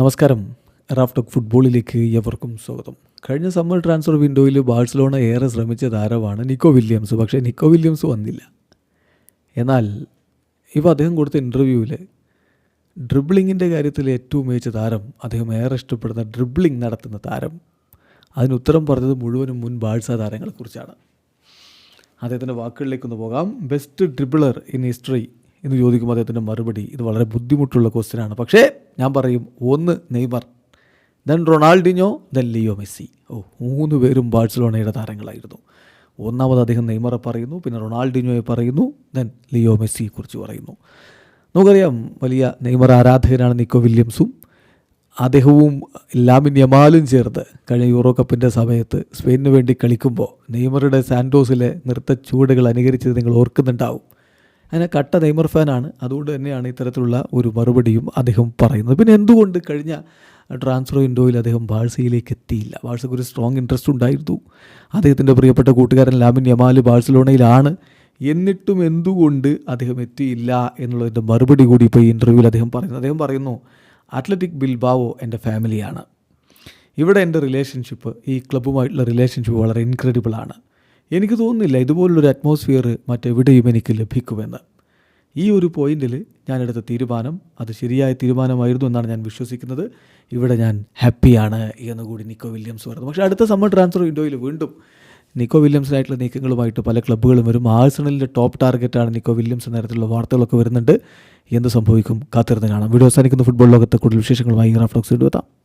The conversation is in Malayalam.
നമസ്കാരം. റാഫ് ടോക്ക് ഫുട്ബോളിലേക്ക് എവർക്കും സ്വാഗതം. കഴിഞ്ഞ സമ്മർ ട്രാൻസ്ഫർ വിൻഡോയിൽ ബാഴ്സലോണ ഏറെ ശ്രമിച്ച താരമാണ് നിക്കോ വില്യംസ്. പക്ഷേ നിക്കോ വില്യംസ് വന്നില്ല. എന്നാൽ ഇപ്പോൾ അദ്ദേഹം കൊടുത്ത ഇന്റർവ്യൂവിൽ ഡ്രിബ്ലിങ്ങിന്റെ കാര്യത്തിൽ ഏറ്റവും മികച്ച താരം അദ്ദേഹം ഏറെ ഇഷ്ടപ്പെടുന്ന ഡ്രിബ്ലിംഗ് നടത്തുന്ന താരം. അതിന് ഉത്തരം പറഞ്ഞത് മുഴുവനും മുൻ ബാഴ്സ താരങ്ങളെക്കുറിച്ചാണ്. അദ്ദേഹത്തിന്റെ വാക്കുകളിലേക്കൊന്ന് പോകാം. ബെസ്റ്റ് ഡ്രിബിളർ ഇൻ ഹിസ്റ്ററി എന്ന് ചോദിക്കുമ്പോൾ അദ്ദേഹത്തിന്റെ മറുപടി ഇത് വളരെ ബുദ്ധിമുട്ടുള്ള ക്വസ്റ്റ്യനാണ് പക്ഷേ ഞാൻ പറയും ഒന്ന് Neymar then Ronaldinho then Leo Messi. ഓ മൂന്ന് പേരും ബാഴ്സലോണയുടെ താരങ്ങളായിരുന്നു. ഒന്നാമത് അദ്ദേഹം നെയ്മറെ പറയുന്നു പിന്നെ റൊണാൾഡിനോയെ പറയുന്നു ദെൻ ലിയോ മെസ്സിയെക്കുറിച്ച് പറയുന്നു. നമുക്കറിയാം വലിയ നെയ്മർ ആരാധകനാണ് നിക്കോ വില്യംസും. അദ്ദേഹവും ലാമിൻ യമാലും ചേർത്ത് കഴിഞ്ഞ യൂറോ കപ്പിന്റെ സമയത്ത് സ്പെയിനിന് വേണ്ടി കളിക്കുമ്പോൾ നെയ്മറുടെ സാൻഡോസിലെ നൃത്ത ചൂടുകൾ അനുകരിച്ചത് നിങ്ങൾ ഓർക്കുന്നുണ്ടാവും. അങ്ങനെ കട്ട നെയ്മർ ഫാനാണ്. അതുകൊണ്ട് തന്നെയാണ് ഇത്തരത്തിലുള്ള ഒരു മറുപടിയും അദ്ദേഹം പറയുന്നത്. പിന്നെ എന്തുകൊണ്ട് കഴിഞ്ഞ ട്രാൻസ്ഫർ വിൻഡോയിൽ അദ്ദേഹം ബാഴ്സയിലേക്ക് എത്തിയില്ല? ബാഴ്സയ്ക്ക് ഒരു സ്ട്രോങ് ഇൻട്രസ്റ്റ് ഉണ്ടായിരുന്നു. അദ്ദേഹത്തിന്റെ പ്രിയപ്പെട്ട കൂട്ടുകാരൻ ലാമിൻ യമാൽ ബാഴ്സലോണയിലാണ്. എന്നിട്ടും എന്തുകൊണ്ട് അദ്ദേഹം എത്തിയില്ല എന്നുള്ളതിന്റെ മറുപടി കൂടി ഇപ്പോൾ ഈ ഇന്റർവ്യൂവിൽ അദ്ദേഹം പറയുന്നു. അദ്ദേഹം പറയുന്നു അത്ലറ്റിക് ബിൽബാവോ എന്റെ ഫാമിലിയാണ് ഇവിടെ എന്റെ റിലേഷൻഷിപ്പ് ഈ ക്ലബ്ബുമായിട്ടുള്ള റിലേഷൻഷിപ്പ് വളരെ ഇൻക്രെഡിബിൾ ആണ്. എനിക്ക് തോന്നുന്നില്ല ഇതുപോലുള്ളൊരു അറ്റ്മോസ്ഫിയർ മറ്റെവിടെയും എനിക്ക് ലഭിക്കുമെന്ന്. ഈ ഒരു പോയിന്റിൽ ഞാൻ എടുത്ത തീരുമാനം അത് ശരിയായ തീരുമാനമായിരുന്നു എന്നാണ് ഞാൻ വിശ്വസിക്കുന്നത്. ഇവിടെ ഞാൻ ഹാപ്പിയാണ് എന്ന് കൂടി നിക്കോ വില്യംസ് പറഞ്ഞു പക്ഷേ അടുത്ത സമ്മർ ട്രാൻസ്ഫർ വിൻഡോയിൽ വീണ്ടും നിക്കോ വില്യംസിനായിട്ടുള്ള നീക്കങ്ങളുമായിട്ട് പല ക്ലബ്ബുകളും വരും. ആഴ്സണലിന്റെ ടോപ്പ് ടാർഗറ്റാണ് നിക്കോ വില്യംസ് എന്ന തരത്തിലുള്ള വാർത്തകളൊക്കെ വരുന്നുണ്ട്. എന്ത് സംഭവിക്കും കാത്തിരുന്ന് കാണാം. വീഡിയോ അവസാനിക്കുന്ന. ഫുട്ബോൾ ലോകത്തെ കൂടുതൽ വിശേഷങ്ങളുമായി റാഫ്ലോക്സ് എത്താം.